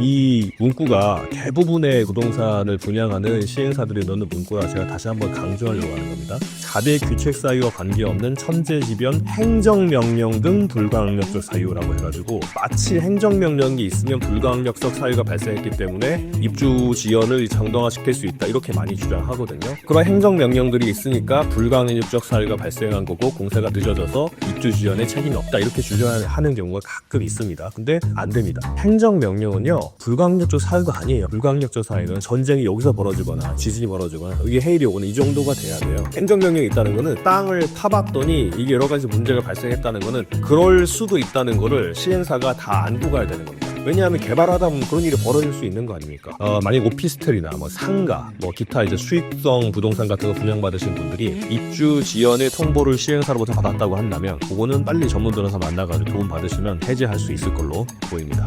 이 문구가 대부분의 부동산을 분양하는 시행사들이 넣는 문구라 제가 다시 한번 강조하려고 하는 겁니다. 4대 규책 사유와 관계없는 천재지변 행정명령 등 불가항력적 사유라고 해가지고 마치 행정명령이 있으면 불가항력적 사유가 발생했기 때문에 입주 지연을 정당화시킬 수 있다 이렇게 많이 주장하거든요. 그런 행정명령들이 있으니까 불가항력적 사유가 발생한 거고 공사가 늦어져서 입주 지연에 책임이 없다 이렇게 주장하는 경우가 가끔 있습니다. 근데 안 됩니다. 행정명령은요 불가항력적 사유가 아니에요. 불가항력적 사유는 전쟁이 여기서 벌어지거나 지진이 벌어지거나 이게 해일이 오거나 이 정도가 돼야 돼요. 행정 명령이 있다는 거는 땅을 파봤더니 이게 여러 가지 문제가 발생했다는 거는 그럴 수도 있다는 거를 시행사가 다 안고 가야 되는 겁니다. 왜냐하면 개발하다 보면 그런 일이 벌어질 수 있는 거 아닙니까? 어, 만약 오피스텔이나 뭐 상가, 뭐 기타 이제 수익성 부동산 같은 거 분양받으신 분들이 입주 지연의 통보를 시행사로부터 받았다고 한다면 그거는 빨리 전문 변호사 만나가지고 도움 받으시면 해제할 수 있을 걸로 보입니다.